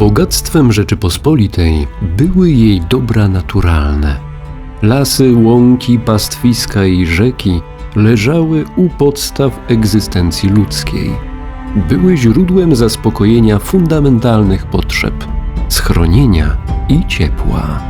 Bogactwem Rzeczypospolitej były jej dobra naturalne. Lasy, łąki, pastwiska i rzeki leżały u podstaw egzystencji ludzkiej. Były źródłem zaspokojenia fundamentalnych potrzeb, schronienia i ciepła.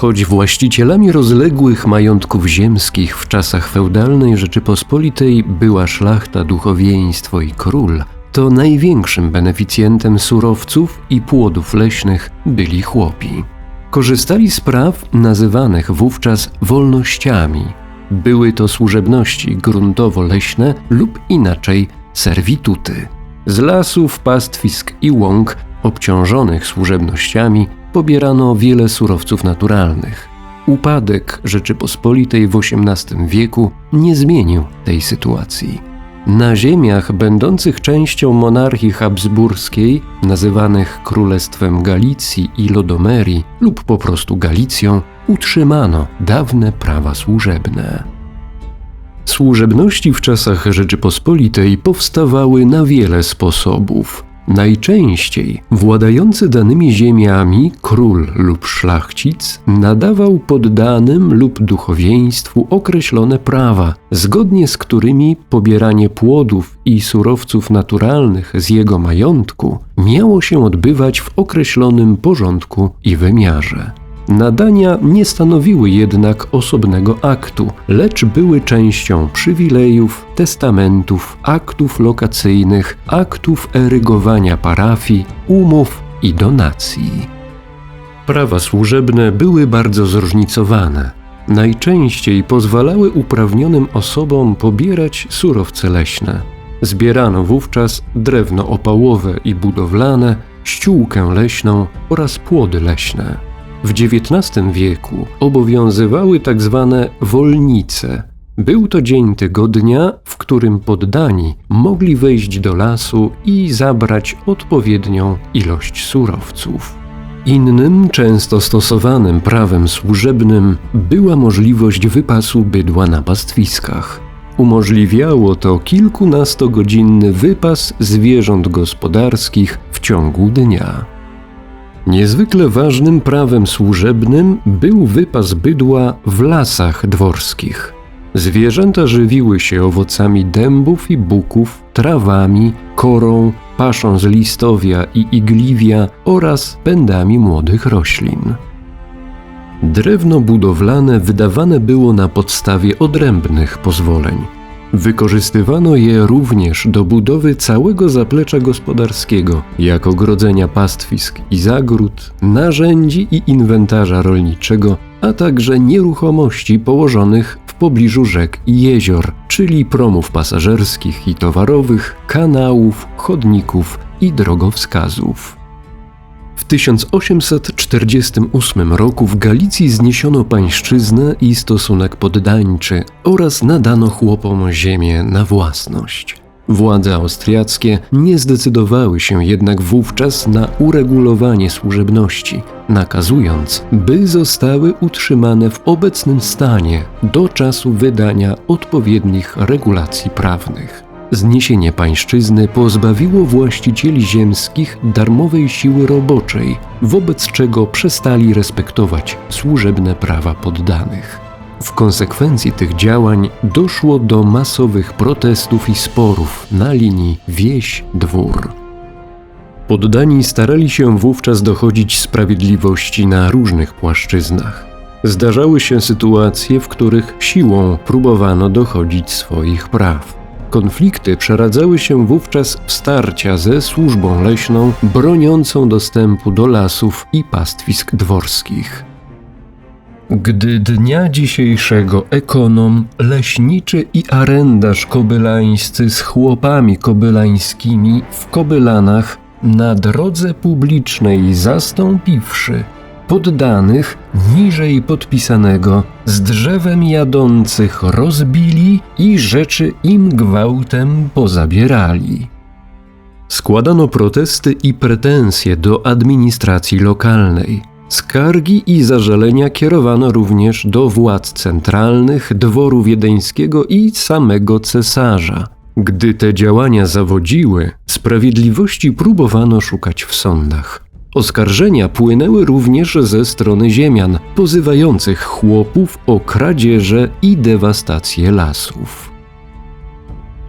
Choć właścicielami rozległych majątków ziemskich w czasach feudalnej Rzeczypospolitej była szlachta, duchowieństwo i król, to największym beneficjentem surowców i płodów leśnych byli chłopi. Korzystali z praw nazywanych wówczas wolnościami. Były to służebności gruntowo-leśne lub inaczej servituty. Z lasów, pastwisk i łąk obciążonych służebnościami pobierano wiele surowców naturalnych. Upadek Rzeczypospolitej w XVIII wieku nie zmienił tej sytuacji. Na ziemiach będących częścią monarchii habsburskiej, nazywanych Królestwem Galicji i Lodomerii lub po prostu Galicją, utrzymano dawne prawa służebne. Służebności w czasach Rzeczypospolitej powstawały na wiele sposobów. Najczęściej władający danymi ziemiami król lub szlachcic nadawał poddanym lub duchowieństwu określone prawa, zgodnie z którymi pobieranie płodów i surowców naturalnych z jego majątku miało się odbywać w określonym porządku i wymiarze. Nadania nie stanowiły jednak osobnego aktu, lecz były częścią przywilejów, testamentów, aktów lokacyjnych, aktów erygowania parafii, umów i donacji. Prawa służebne były bardzo zróżnicowane. Najczęściej pozwalały uprawnionym osobom pobierać surowce leśne. Zbierano wówczas drewno opałowe i budowlane, ściółkę leśną oraz płody leśne. W XIX wieku obowiązywały tak zwane wolnice. Był to dzień tygodnia, w którym poddani mogli wejść do lasu i zabrać odpowiednią ilość surowców. Innym, często stosowanym prawem służebnym była możliwość wypasu bydła na pastwiskach. Umożliwiało to kilkunastogodzinny wypas zwierząt gospodarskich w ciągu dnia. Niezwykle ważnym prawem służebnym był wypas bydła w lasach dworskich. Zwierzęta żywiły się owocami dębów i buków, trawami, korą, paszą z listowia i igliwia oraz pędami młodych roślin. Drewno budowlane wydawane było na podstawie odrębnych pozwoleń – Wykorzystywano je również do budowy całego zaplecza gospodarskiego, jak ogrodzenia pastwisk i zagród, narzędzi i inwentarza rolniczego, a także nieruchomości położonych w pobliżu rzek i jezior, czyli promów pasażerskich i towarowych, kanałów, chodników i drogowskazów. W 1848 roku w Galicji zniesiono pańszczyznę i stosunek poddańczy oraz nadano chłopom ziemię na własność. Władze austriackie nie zdecydowały się jednak wówczas na uregulowanie służebności, nakazując, by zostały utrzymane w obecnym stanie do czasu wydania odpowiednich regulacji prawnych. Zniesienie pańszczyzny pozbawiło właścicieli ziemskich darmowej siły roboczej, wobec czego przestali respektować służebne prawa poddanych. W konsekwencji tych działań doszło do masowych protestów i sporów na linii wieś-dwór. Poddani starali się wówczas dochodzić sprawiedliwości na różnych płaszczyznach. Zdarzały się sytuacje, w których siłą próbowano dochodzić swoich praw. Konflikty przeradzały się wówczas w starcia ze służbą leśną broniącą dostępu do lasów i pastwisk dworskich. Gdy dnia dzisiejszego ekonom, leśniczy i arendarz kobylańscy z chłopami kobylańskimi w Kobylanach na drodze publicznej zastąpiwszy poddanych niżej podpisanego z drzewem jadących rozbili i rzeczy im gwałtem pozabierali. Składano protesty i pretensje do administracji lokalnej. Skargi i zażalenia kierowano również do władz centralnych, dworu wiedeńskiego i samego cesarza. Gdy te działania zawodziły, sprawiedliwości próbowano szukać w sądach. Oskarżenia płynęły również ze strony ziemian, pozywających chłopów o kradzieże i dewastację lasów.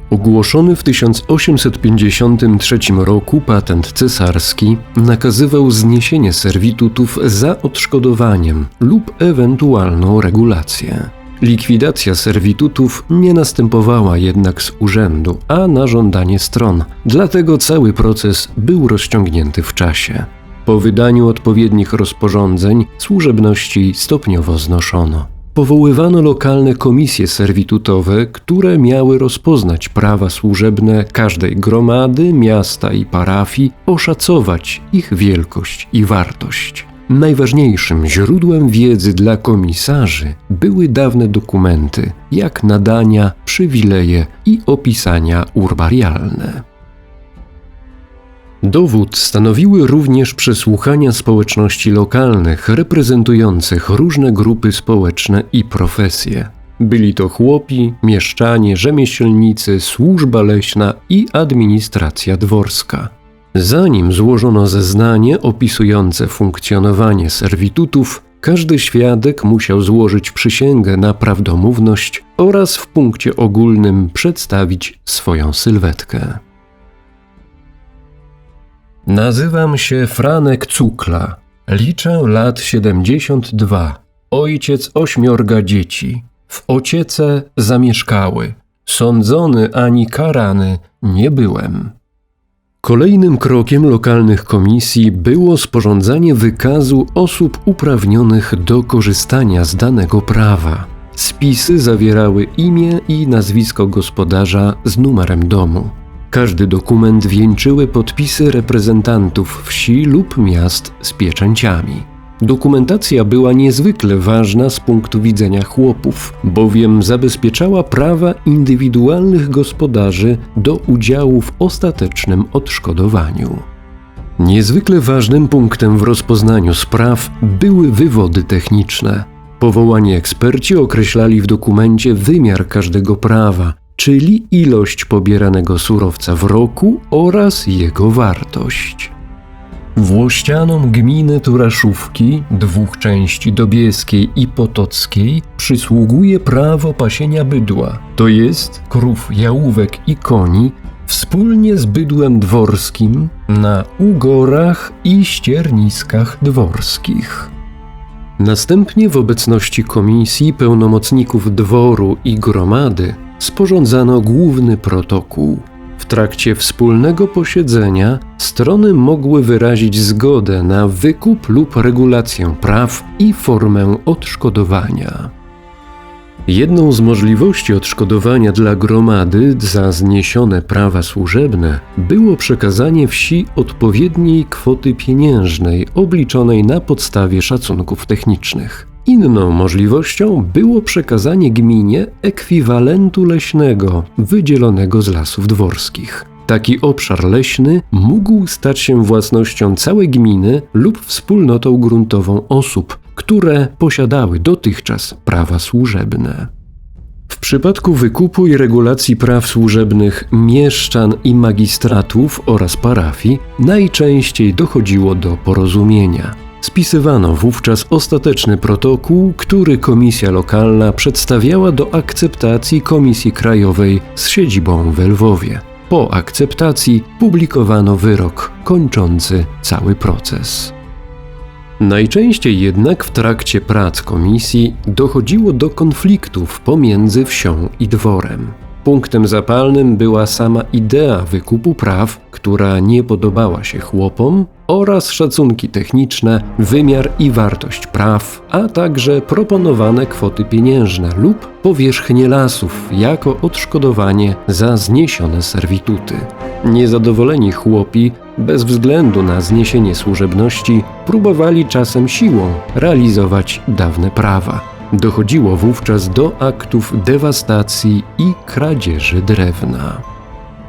Ogłoszony w 1853 roku patent cesarski nakazywał zniesienie serwitutów za odszkodowaniem lub ewentualną regulację. Likwidacja serwitutów nie następowała jednak z urzędu, a na żądanie stron, dlatego cały proces był rozciągnięty w czasie. Po wydaniu odpowiednich rozporządzeń służebności stopniowo znoszono. Powoływano lokalne komisje serwitutowe, które miały rozpoznać prawa służebne każdej gromady, miasta i parafii, oszacować ich wielkość i wartość. Najważniejszym źródłem wiedzy dla komisarzy były dawne dokumenty, jak nadania, przywileje i opisania urbarialne. Dowód stanowiły również przesłuchania społeczności lokalnych reprezentujących różne grupy społeczne i profesje. Byli to chłopi, mieszczanie, rzemieślnicy, służba leśna i administracja dworska. Zanim złożono zeznanie opisujące funkcjonowanie serwitutów, każdy świadek musiał złożyć przysięgę na prawdomówność oraz w punkcie ogólnym przedstawić swoją sylwetkę. Nazywam się Franek Cukla. Liczę lat 72. Ojciec ośmiorga dzieci. W ociece zamieszkały. Sądzony ani karany nie byłem. Kolejnym krokiem lokalnych komisji było sporządzanie wykazu osób uprawnionych do korzystania z danego prawa. Spisy zawierały imię i nazwisko gospodarza z numerem domu. Każdy dokument wieńczyły podpisy reprezentantów wsi lub miast z pieczęciami. Dokumentacja była niezwykle ważna z punktu widzenia chłopów, bowiem zabezpieczała prawa indywidualnych gospodarzy do udziału w ostatecznym odszkodowaniu. Niezwykle ważnym punktem w rozpoznaniu spraw były wywody techniczne. Powołani eksperci określali w dokumencie wymiar każdego prawa, czyli ilość pobieranego surowca w roku oraz jego wartość. Włościanom gminy Turaszówki, dwóch części Dobieskiej i Potockiej, przysługuje prawo pasienia bydła, to jest krów, jałówek i koni, wspólnie z bydłem dworskim na ugorach i ścierniskach dworskich. Następnie w obecności komisji pełnomocników dworu i gromady sporządzano główny protokół. W trakcie wspólnego posiedzenia strony mogły wyrazić zgodę na wykup lub regulację praw i formę odszkodowania. Jedną z możliwości odszkodowania dla gromady za zniesione prawa służebne było przekazanie wsi odpowiedniej kwoty pieniężnej obliczonej na podstawie szacunków technicznych. Inną możliwością było przekazanie gminie ekwiwalentu leśnego wydzielonego z lasów dworskich. Taki obszar leśny mógł stać się własnością całej gminy lub wspólnotą gruntową osób, które posiadały dotychczas prawa służebne. W przypadku wykupu i regulacji praw służebnych mieszczan i magistratów oraz parafii najczęściej dochodziło do porozumienia. Spisywano wówczas ostateczny protokół, który komisja lokalna przedstawiała do akceptacji Komisji Krajowej z siedzibą w Lwowie. Po akceptacji publikowano wyrok kończący cały proces. Najczęściej jednak w trakcie prac komisji dochodziło do konfliktów pomiędzy wsią i dworem. Punktem zapalnym była sama idea wykupu praw, która nie podobała się chłopom, oraz szacunki techniczne, wymiar i wartość praw, a także proponowane kwoty pieniężne lub powierzchnie lasów jako odszkodowanie za zniesione servituty. Niezadowoleni chłopi, bez względu na zniesienie służebności, próbowali czasem siłą realizować dawne prawa. Dochodziło wówczas do aktów dewastacji i kradzieży drewna.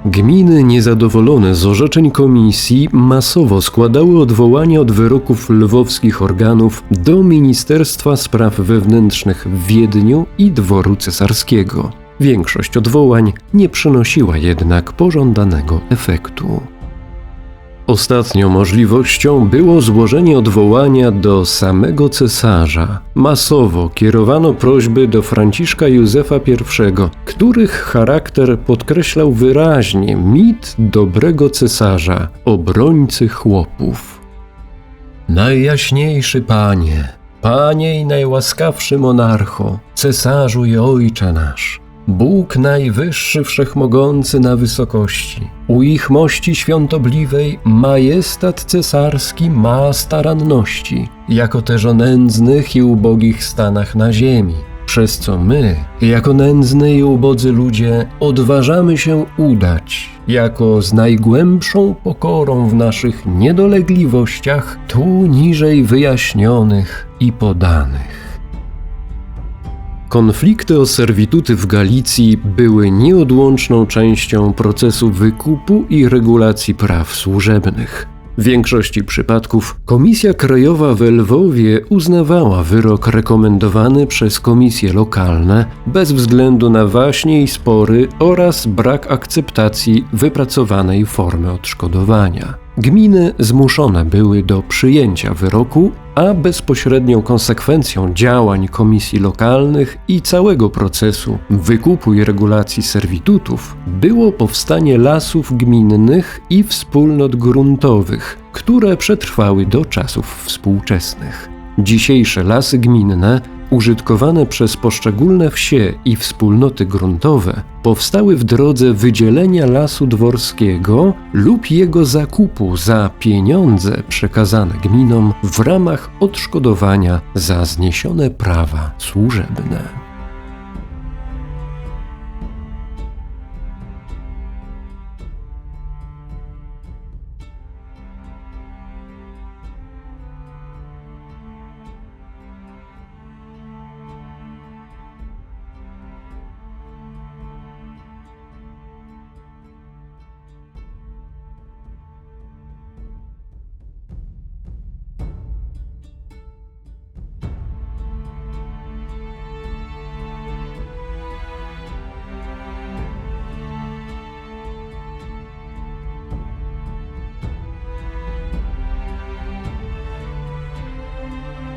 Gminy niezadowolone z orzeczeń komisji masowo składały odwołania od wyroków lwowskich organów do Ministerstwa Spraw Wewnętrznych w Wiedniu i dworu cesarskiego. Większość odwołań nie przynosiła jednak pożądanego efektu. Ostatnią możliwością było złożenie odwołania do samego cesarza. Masowo kierowano prośby do Franciszka Józefa I, których charakter podkreślał wyraźnie mit dobrego cesarza, obrońcy chłopów. Najjaśniejszy panie, panie i najłaskawszy monarcho, cesarzu i ojcze nasz, Bóg najwyższy wszechmogący na wysokości, u ich mości świątobliwej majestat cesarski ma staranności, jako też o nędznych i ubogich stanach na ziemi, przez co my, jako nędzny i ubodzy ludzie, odważamy się udać, jako z najgłębszą pokorą w naszych niedolegliwościach, tu niżej wyjaśnionych i podanych. Konflikty o serwituty w Galicji były nieodłączną częścią procesu wykupu i regulacji praw służebnych. W większości przypadków Komisja Krajowa w Lwowie uznawała wyrok rekomendowany przez komisje lokalne bez względu na waśnie i spory oraz brak akceptacji wypracowanej formy odszkodowania. Gminy zmuszone były do przyjęcia wyroku, a bezpośrednią konsekwencją działań komisji lokalnych i całego procesu wykupu i regulacji serwitutów było powstanie lasów gminnych i wspólnot gruntowych, które przetrwały do czasów współczesnych. Dzisiejsze lasy gminne użytkowane przez poszczególne wsie i wspólnoty gruntowe powstały w drodze wydzielenia lasu dworskiego lub jego zakupu za pieniądze przekazane gminom w ramach odszkodowania za zniesione prawa służebne.